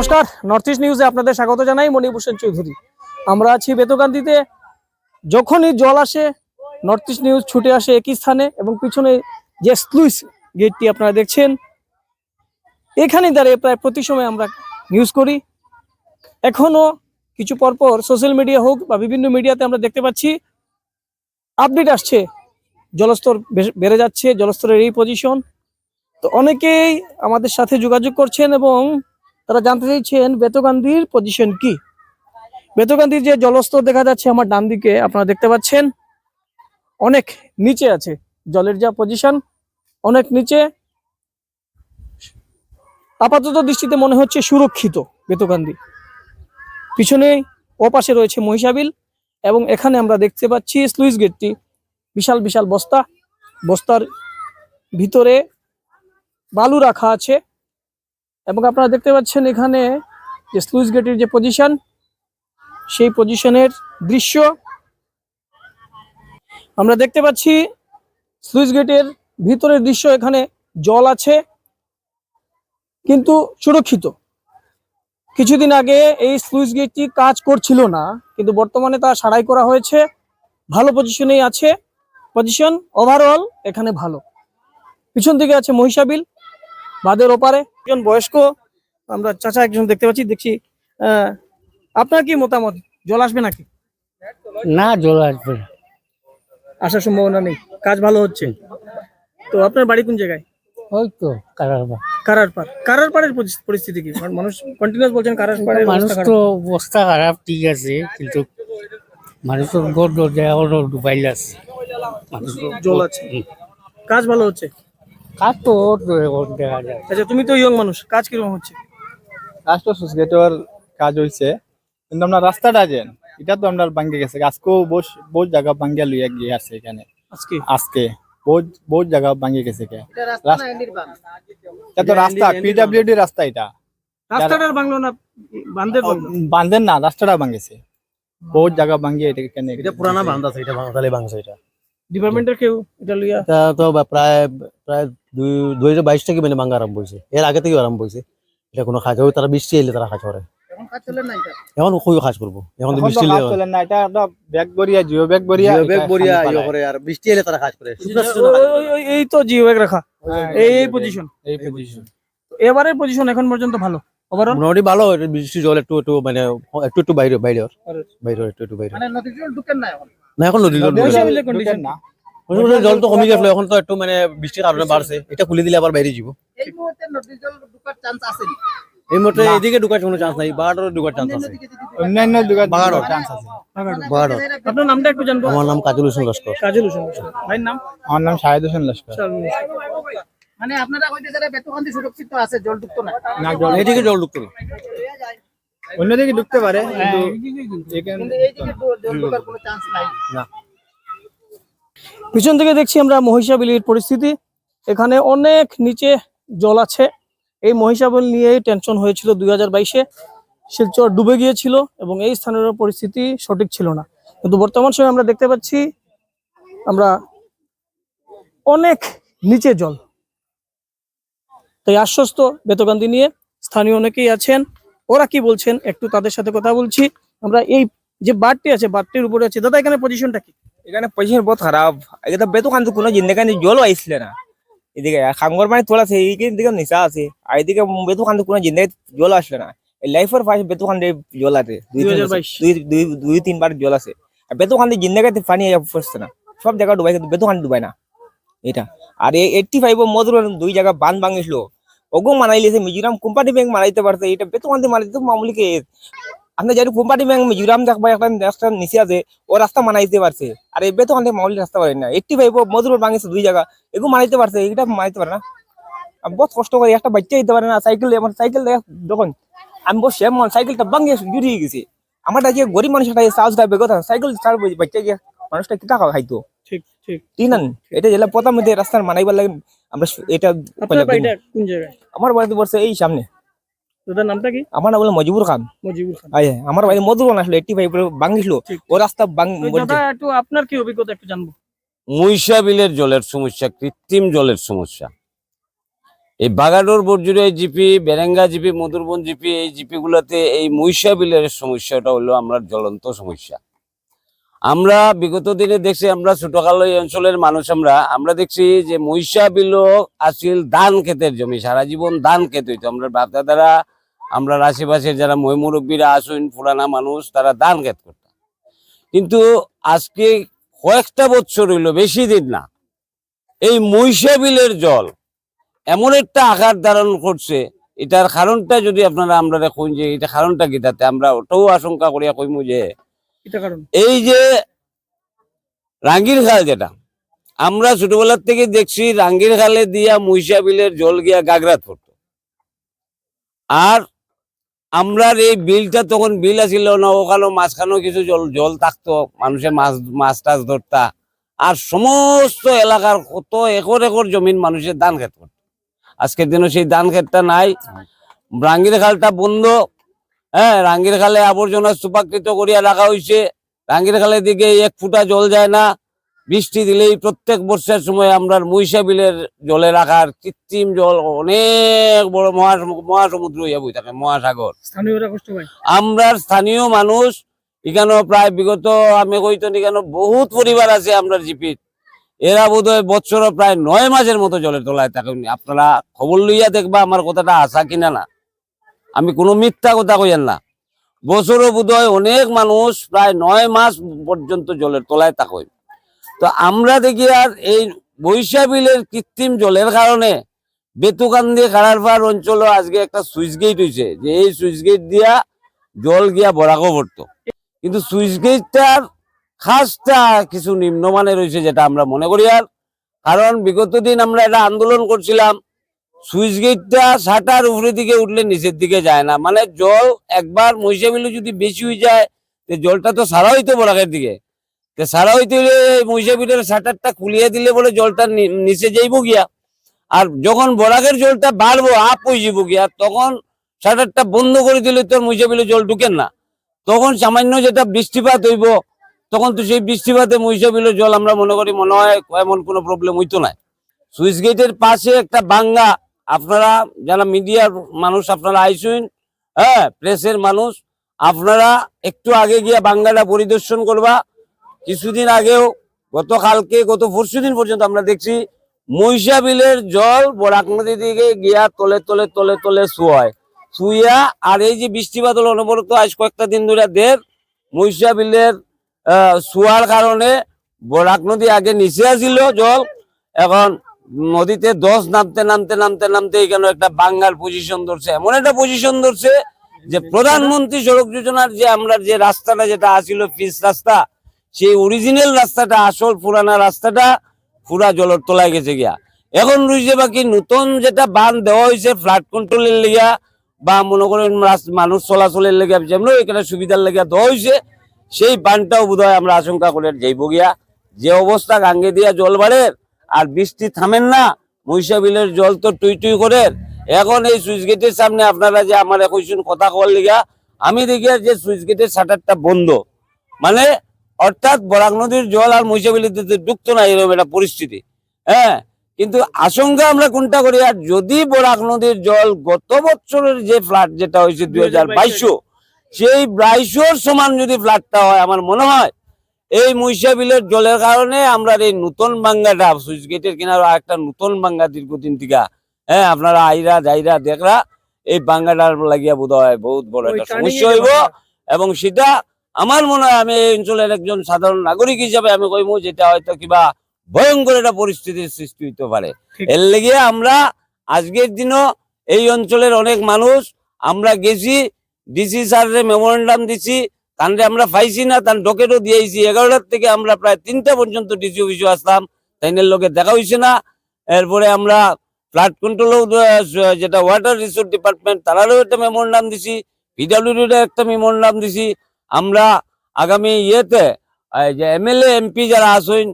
নমস্কার north east নিউজে আপনাদের স্বাগত জানাই মণিভূষণ চৌধুরী। আমরা আছি বেতকান্দিতে যখনই জল আসে নর্থ ইস্ট নিউজ ছুটে আসে একই স্থানে এবং পিছনে যে স্লুইস গেটটি আপনারা দেখছেন এখানে দাঁড়িয়ে প্রায় প্রতি সময় আমরা নিউজ করি। এখনও কিছু পরপর সোশ্যাল মিডিয়া হোক বা বিভিন্ন মিডিয়াতে আমরা দেখতে পাচ্ছি আপডেট আসছে। জলস্তর বেড়ে যাচ্ছে, জলস্তরের এই পজিশন তো অনেকেই আমাদের সাথে যোগাযোগ করছেন এবং তারা জানতে চাইছেন বেতগান্ধির পজিশন কি? বেতগান্ধির যে জলস্তর দেখা যাচ্ছে আমার ডান দিকে, আপনারা দেখতে পাচ্ছেন, অনেক নিচে আছে জলের যা পজিশন অনেক নিচে। আপাতত দৃষ্টিতে মনে হচ্ছে সুরক্ষিত বেতগান্ধি পিছনে ওপাশে রয়েছে মহিষাবিল এবং এখানে আমরা দেখতে পাচ্ছি স্লুইস গেটটি বিশাল বিশাল বস্তা। বস্তার ভিতরে বালু রাখা আছে। এবং আপনারা দেখতে পাচ্ছেন এখানে যে স্লুইস গেটের যে পজিশন সেই পজিশনের দৃশ্য। আমরা দেখতে পাচ্ছি স্লুইস গেটের ভিতরের দৃশ্য, এখানে জল আছে, কিন্তু সুরক্ষিত। কিছুদিন আগে এই স্লুইস গেটটি কাজ করছিল না, কিন্তু বর্তমানে তা সারাই করা হয়েছে। ভালো পজিশনেই আছে। পজিশন ওভারঅল এখানে ভালো। পিছন দিকে আছে মহিষাবিল। বাদের ওপারে। একজন বয়স্ক আমরা চাচা একজন দেখতে পাচ্ছি দেখছি আপনার কি মতামত? জল আসবে নাকি? না জল আসবে। আসার সম্ভাবনা নেই কাজ ভালো হচ্ছে। তো আপনার বাড়ি কোন জায়গায়? ওই তো পরিস্থিতি কি? মানুষ কন্টিনিউস বলছেন মানুষ তো অবস্থা খারাপ ঠিক আছে কিন্তু মানুষের গড় দরজা এখনও ডুবাইল আছে। জল আছে। কাজ ভালো হচ্ছে? কাজ তো তো দেখা যায়। আচ্ছা তুমি তো ইয়ং মানুষ কাজ কীরকম হচ্ছে? রাষ্ট্র সুসগেটর কাজ হইছে কিন্তু আমরা রাস্তাটা যেন এটা তো আমরা ভাঙ্গে গেছে। আজকেও বহু বহু জায়গা লইয়া গিয়ে আছে এখানে। আজকে? আজকে বহুত বহুত জায়গা ভাঙ্গে গেছে কে এটা তো রাস্তা পিডব্লিউডি রাস্তা এটা। রাস্তাটার বাংলো না বান্ধের না রাস্তাটা ভাঙ্গেছে বহুত জায়গা ভাঙ্গিয়ে এটা পুরানা বান্ধ আছে এটা বাঙালি বাংশ এটা। ডিপার্টমেন্টের কেউ? এটা লইয়া? এটা তো প্রায় প্রায় দুই দুই হাজার বাইশ থেকে মানে ভাঙা আরম্ভ হয়েছে। এর আগে থেকে আরম্ভ হয়েছে। এটা কোনো কাজ হয় তারা বৃষ্টি এলে তারা কাজ করে। এখন খুবই কাজ করব। এখন তো বৃষ্টি কাজ চলে না এটা একটা ব্যাগ বরিয়া জিও ব্যাগ বরিয়া ব্যাগ বরিয়া ইয়ে করে আর বৃষ্টি এলে তারা কাজ করে। এই তো জিও ব্যাগ রাখা। হ্যাঁ, এই এই পজিশন এই পজিশন এবারের পজিশন এখন পর্যন্ত ভালো? ওভারঅল মোটামুটি ভালো এটা বৃষ্টি জল একটু একটু মানে একটু একটু বাইরে বাইরে একটু একটু জল না নদীর জল- জল তো কমে গেছিল এখন তো একটু মানে বৃষ্টির কারণে বাড়ছে এটা খুলে দিলে আবার বাইরে যাব এই মুহূর্তে এদিকে ঢুকার কোনো চান্স নাই বাগাড়ের ঢুকার চান্স আছে। অন্যান্য বাগাড়। চান্স আছে। বাগাড় আপনার নামটা একটু জানব। আমার নাম কাজল হোসেন লস্কর কাজল হোসেন ভাইয়ের নাম? আমার নাম শাহেদ হোসেন লস্কর মানে আপনারা কইতে যারা বেতকান্দি সুরক্ষিত আছে জল ঢুকতো না। না এদিকে জল ঢুকতো না। অন্যদিকে ঢুকতে পারে নাই। পিছন থেকে দেখছি আমরা মহিষাবিলির পরিস্থিতি। এখানে অনেক নিচে জল আছে। এই মহিষাবিল নিয়ে টেনশন হয়েছিল দুই হাজার বাইশে। শিলচর ডুবে গিয়েছিল এবং এই স্থানের পরিস্থিতি সঠিক ছিল না। কিন্তু বর্তমান সময়ে আমরা দেখতে পাচ্ছি আমরা অনেক নিচে জল। তাই আশ্বস্ত বেতকান্দি নিয়ে স্থানীয় অনেকেই আছেন। ওরা কি বলছেন? একটু তাদের সাথে কথা বলছি। আমরা এই যে বারটি আছে বারটির উপরে আছে দাদা এখানে পজিশনটা কি? এখানে পজিশন বহুত খারাপ। বেতোখান তো কোনো জিন্দেগানি জল আইসলে না। এদিকে খাঙ্গর পানি তোলা আছে এইদিকে দিকে নিচা আছে। আর এদিকে বেতোখান তো কোনো জিন্দেগানি জল আসলে না। লাইফের ফার্স্ট বেতোখান জল আছে। দুই তিন 2022 দুই তিনবার জল আছে। আর বেতোখান জিন্দেগাতে পানি পড়ছে না। সব জায়গা ডুবাই কিন্তু বেতোখান ডুবাই না। এটা। আর এইটটি ফাইভ মধুর দুই জায়গা বান ভাঙিছিল ওগো মানাইলেছে মিজোরাম, কোম্পানি ব্যাংক মারাইতে পারছে, এটা বেতোখান মারাইতে মামুলি কেস আপনি যেহেতু কোম্পানি ব্যাংক মিজোরাম দেখবা, একটা রাস্তা নিচে আছে, ও রাস্তা মানাইতে পারছে। আর এবে তো অনেক মাউলি রাস্তা পারে না। এইটটি ফাইভ মধুর ভাঙিছে দুই জায়গা এগুলো মানাইতে পারছে এটা মানাইতে পারে না। আমি বহুত কষ্ট করে একটা বাচ্চা দিতে পারে না, সাইকেল আমার সাইকেল যখন আমি বস সেম সাইকেলটা ভাঙিয়ে জুড়িয়ে গেছে। আমার যে গরিব মানুষ একটা সাহস খাবে কথা সাইকেল ছাড় বাচ্চা গিয়ে মানুষটা কি টাকা খাইতো? ঠিক ঠিক ঠিক এটা যেটা প্রথম মধ্যে রাস্তার মানাইবার লাগে আমরা এটা কোন জায়গায়? আমার বাড়িতে বসে এই সামনে। দাদার নামটা কি? আমার নাম বলে মজিবুর খান। মজিবুর খান। আয় আমার বাড়ি মধুর আসলো এইটটি ফাইভ ভাঙিছিল ও রাস্তা ভাঙ দাদা একটু আপনার কি অভিজ্ঞতা একটু জানব। মহিষা বিলের জলের সমস্যা কৃত্রিম জলের সমস্যা। এই বাগাডোর বর্জুরে GP Berenga GP Madhurban GP এই জিপিগুলোতে এই মহিষা বিলের সমস্যাটা হলো আমরা জ্বলন্ত সমস্যা। আমরা বিগত দিনে দেখছি আমরা ছোটকালো অঞ্চলের মানুষ আমরা আমরা দেখছি যে মহিষা বিল আসিল ধান ক্ষেতের জমি, সারা জীবন ধান ক্ষেত হইতো। আমরা বাপদাদারা, আমরা আশেপাশের যারা মই মুরব্বীরা আসুন পুরানা মানুষ, তারা ধান ক্ষেত করতাম কিন্তু আজকে কয়েকটা বছর হইল, বেশি দিন না। এই মহিষা বিলের জল এমন একটা আকার ধারণ করছে, এটার কারণটা যদি আপনারা আমরা দেখুন যে, এটা কারণটা কি? তাতে আমরা ওটাও আশঙ্কা করিয়া কইমু যে এই যে রাঙ্গির খাল যেটা, আমরা ছোটবেলার থেকে দেখছি রাঙ্গির খালে দিয়া মহিষা বিলের জল গিয়া গাগরাত পড়তো। আর আমরা এই বিলটা তখন বিল আছিল না, ওখানে মাঝখানেও কিছু জল জল থাকতো মানুষে মাছ মাছ টাছ ধরতা। আর সমস্ত এলাকার কত একর একর জমিন মানুষের ধান খেত করতো। আজকের দিনে সেই ধান ক্ষেতটা নাই। রাঙ্গির খালটা বন্ধ হ্যাঁ রাঙ্গির খালে আবর্জনা স্তূপাকৃত করিয়া রাখা হয়েছে রাঙ্গির খালের দিকে এক ফুটা জল যায় না। বৃষ্টি দিলেই প্রত্যেক বর্ষার সময় আমরা মহিষা বিলের জলে রাখার কৃত্রিম জল অনেক বড় মহা মহাসমুদ্র হইয়া বই থাকে মহাসাগর। আমরা স্থানীয় মানুষ এখানে প্রায় বিগত আমি কইতো এখানে বহুত পরিবার আছে আমরা জিপিত এরা বোধ হয় বছর প্রায় নয় মাসের মতো জলের তলায় থাকেন আপনারা খবর লইয়া দেখবা আমার কথাটা আশা কিনা না। আমি কোনো মিথ্যা কথা কইয়েন না। বছরও বোধহয় অনেক মানুষ প্রায় নয় মাস পর্যন্ত জলের তলায় থাকেন তো আমরা দেখি আর এই বৈশা বিলের কৃত্রিম জলের কারণে বেতুকান্দি খাড়ারপাড় অঞ্চলও আজকে একটা সুইচ গেট হয়েছে যে এই সুইচ গেট দিয়া জল গিয়া বরাকো পড়তো কিন্তু সুইচ গেটটার খাসটা কিছু নিম্নমানের রয়েছে যেটা আমরা মনে করি আর। কারণ বিগত দিন আমরা এটা আন্দোলন করছিলাম সুইচ গেটটা সাটার উপরের দিকে উঠলে নিচের দিকে যায় না। মানে জল একবার মহিষা বিলে যদি বেশি হয়ে যায় জলটা তো সারা হইতো বরাকের দিকে। সারা হইতে হলে মহিষা বিলের সাটারটা খুলিয়ে দিলে বলে জলটা নিচে যাইব গিয়া। আর যখন বরাকের জলটা বাড়বো, আপ হয়ে যাব গিয়া, তখন শাটারটা বন্ধ করে দিলে তোর মুজে বিলে জল ঢুকেন না। তখন সামান্য যেটা বৃষ্টিপাত হইব, তখন তো সেই বৃষ্টিপাতে মহিষা বিলের জল আমরা মনে করি মনে হয় এমন কোনো প্রবলেম হইতো না সুইচ গেটের পাশে একটা বাঙ্গা আপনারা যারা মিডিয়ার মানুষ আপনারা আইসুন হ্যাঁ প্রেসের মানুষ, আপনারা একটু আগে গিয়া বাংলাটা পরিদর্শন করবা। কিছুদিন আগেও, গতকালকে, গত পরশু দিন পর্যন্ত আমরা দেখছি মহিষা বিলের জল বরাক নদী দিকে গিয়া তলে তলে তলে তলে শুয়ায়। শুইয়া, আর এই যে বৃষ্টিপাত হলো অনবরত আজ কয়েকটা দিন ধরে দের মহিষা বিলের শুয়ার কারণে বরাক নদী আগে নিচে আসিল জল। এখন নদীতে দশ নামতে নামতে নামতে নামতে এখানে একটা বাঙ্গাল পজিশন ধরছে? এমন একটা পজিশন ধরছে যে প্রধানমন্ত্রী সড়ক যোজনার যে আমরা যে রাস্তাটা যেটা আসিল পিচ রাস্তা, সেই অরিজিনাল রাস্তাটা, আসল পুরানা রাস্তাটা পুরা জলের তলায় গেছে গিয়া। এখন রয়েছে বাকি নতুন যেটা বান দেওয়া হয়েছে ফ্লাড কন্ট্রোলের লেগা বা মনে করেন মানুষ চলাচলের লেগে যেমন এখানে সুবিধার লেগে দেওয়া হয়েছে, সেই বানটাও বোধ আমরা আশঙ্কা করে যাইব গিয়া। যে অবস্থা গাঙ্গে দিয়া জল বাড়ে আর বৃষ্টি থামেন না মহিষা বিলের জল তো টুই টুই করে। এখন এই সুইচ গেটের সামনে আপনারা যে আমার কইছেন কথা কওয়ার লিগা, আমি দেখি যে সুইচ গেটের শাটারটা বন্ধ। মানে অর্থাৎ বরাক নদীর জল আর মহিষা মহিষাবিলিতে ঢুকতো না, এরকম একটা পরিস্থিতি। হ্যাঁ কিন্তু আশঙ্কা আমরা কোনটা করি? আর যদি বরাক নদীর জল গত বছরের যে ফ্লাড যেটা হয়েছে দুই হাজার বাইশো সেই বাইশোর সমান যদি ফ্লাডটা হয়, আমার মনে হয় এই মহিষা বিলের জলের কারণে আমরা এই নতুন বাঙ্গাটা সুইচ গেটের কিনারে একটা নতুন বাঙ্গা দীর্ঘদিন থেকে হ্যাঁ আপনারা আইরা যাইরা দেখরা এই বাঙ্গাটার লাগিয়া বোধ হয় বহুত বড় একটা সমস্যা হইব। এবং সেটা আমার মনে হয় আমি এই অঞ্চলের একজন সাধারণ নাগরিক হিসাবে আমি কইমু যেটা হয়তো কিবা ভয়ঙ্কর একটা পরিস্থিতির সৃষ্টি হইতে পারে। এর লেগে আমরা আজকের দিনও এই অঞ্চলের অনেক মানুষ আমরা গেছি ডিসি স্যারের মেমোরেন্ডাম দিছি তানরে আমরা পাইছি না তার ডকেটও দিয়েছি। এগারোটার থেকে আমরা প্রায় তিনটা পর্যন্ত ডিসি অফিসে আসলাম। তাইনের লোকে দেখা হয়েছে না। এরপরে আমরা ফ্লাড কন্ট্রোলও যেটা ওয়াটার রিসোর্স ডিপার্টমেন্ট, তারারও একটা মেমোরেন্ডাম দিছি। পিডাব্লিউডির একটা মেমোরেন্ডাম দিছি। আমরা আগামী ইয়েতে যে এমএলএ, এমপি যারা আসুন,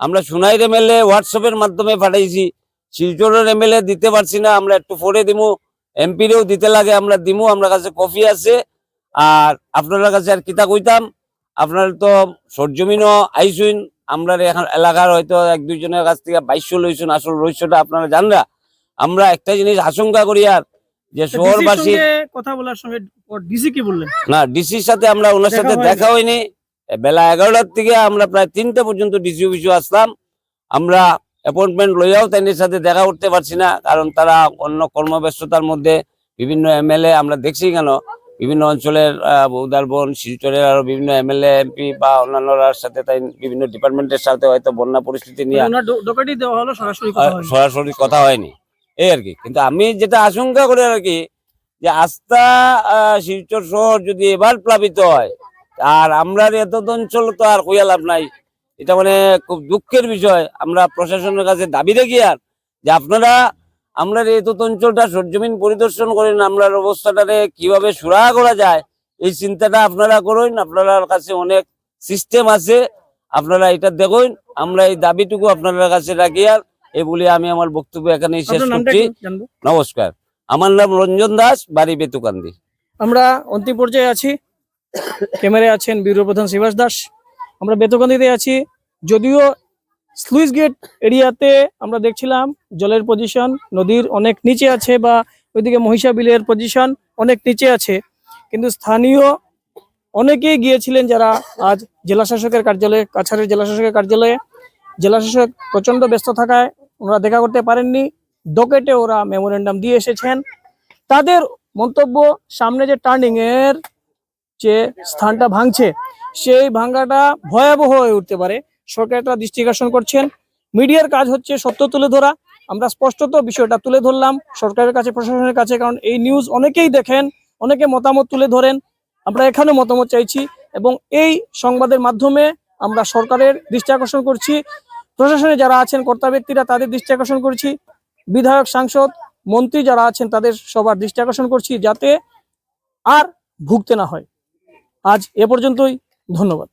আমরা সোনাইর এমএলএ হোয়াটসঅ্যাপের মাধ্যমে পাঠাইছি। শিলচরের এমএলএ দিতে পারছি না, আমরা একটু পরে দিমু। এমপিরেও দিতে লাগে, আমরা দিমু, আমরা কাছে কফি আছে। আর আপনার কাছে আর কিতা কইতাম? আপনার তো সরজমিনও আইসুন আমরা এখন এলাকার হয়তো এক দুইজনের কাছ থেকে বাইশশো লইছুন আসল রহস্যটা আপনারা জানরা। আমরা একটা জিনিস আশঙ্কা করি আর যে শহরবাসী কথা বলার সঙ্গে ডিসি কি বললেন? না ডিসির সাথে আমরা ওনার সাথে দেখা হয়নি। বেলা এগারোটার থেকে আমরা প্রায় তিনটা পর্যন্ত ডিসি অফিসে আসলাম। আমরা অ্যাপয়েন্টমেন্ট লইয়াও তাদের সাথে দেখা করতে পারছি না কারণ তারা অন্য কর্মব্যস্ততার মধ্যে বিভিন্ন এমএলএ আমরা দেখছি কেন? বিভিন্ন অঞ্চলের উদারবন শিলচরের আরও বিভিন্ন এমএলএ এমপি বা অন্যান্যরার সাথে তাই বিভিন্ন ডিপার্টমেন্টের সাথে হয়তো বন্যা পরিস্থিতি নিয়ে হলো সরাসরি কথা হয়নি। এই আর কি। কিন্তু আমি যেটা আশঙ্কা করি আর কি যে আস্থা শিলচর শহর যদি এবার প্লাবিত হয় আর আমরা এত অঞ্চল তো আর কইয়া লাভ নাই। এটা মানে খুব দুঃখের বিষয়। আমরা প্রশাসনের কাছে দাবি রাখি আর যে আপনারা আমরা এত অঞ্চলটা সরজমিন পরিদর্শন করেন আমরা অবস্থাটারে কীভাবে সুরাহা করা যায় এই চিন্তাটা আপনারা করুন। আপনার কাছে অনেক সিস্টেম আছে আপনারা এটা দেখুন। আমরা এই দাবিটুকু আপনার কাছে রাখি আর এই বলে আমি আমার বক্তব্য এখানেই শেষ করছি। নমস্কার। আমার নাম রঞ্জন দাস বাড়ি বেতুকান্দি। আমরা অন্তিম পর্যায়ে আছি। ক্যামেরায় আছেন ব্যুরো প্রধান শিবাস দাস। আমরা বেতুকান্দিতে আছি। যদিও স্লুইস গেট এরিয়াতে আমরা দেখছিলাম জলের পজিশন নদীর অনেক নিচে আছে বা ওইদিকে মহিষা বিলের পজিশন অনেক নিচে আছে। কিন্তু স্থানীয় অনেকেই গিয়েছিলেন যারা আজ জেলাশাসকের কার্যালয়ে, কাছাড়ের জেলাশাসকের কার্যালয়ে। জেলা শাসক প্রচণ্ড ব্যস্ত থাকায় ওনারা দেখা করতে পারেননি। ডকেটে ওরা মেমোরেন্ডাম দিয়ে এসেছেন। তাদের মন্তব্য সামনে যে টার্নিং এর যে স্থানটা ভাঙছে, সেই ভাঙ্গাটা ভয়াবহ হয়ে উঠতে পারে। সরকার একটা দৃষ্টি আকর্ষণ করছেন। মিডিয়ার কাজ হচ্ছে সত্য তুলে ধরা। আমরা স্পষ্টত বিষয়টা তুলে ধরলাম সরকারের কাছে, প্রশাসনের কাছে, কারণ এই নিউজ অনেকেই দেখেন, অনেকে মতামত তুলে ধরেন। আমরা এখানে মতামত চাইছি এবং এই সংবাদের মাধ্যমে আমরা সরকারের দৃষ্টি আকর্ষণ করছি। প্রশাসনে যারা আছেন, কর্তা ব্যক্তিরা তাদের দৃষ্টি আকর্ষণ করছি। বিধায়ক, সাংসদ, মন্ত্রী যারা আছেন, তাদের সবার দৃষ্টি আকর্ষণ করছি যাতে আর ভুগতে না হয়। আজ এ পর্যন্তই। ধন্যবাদ।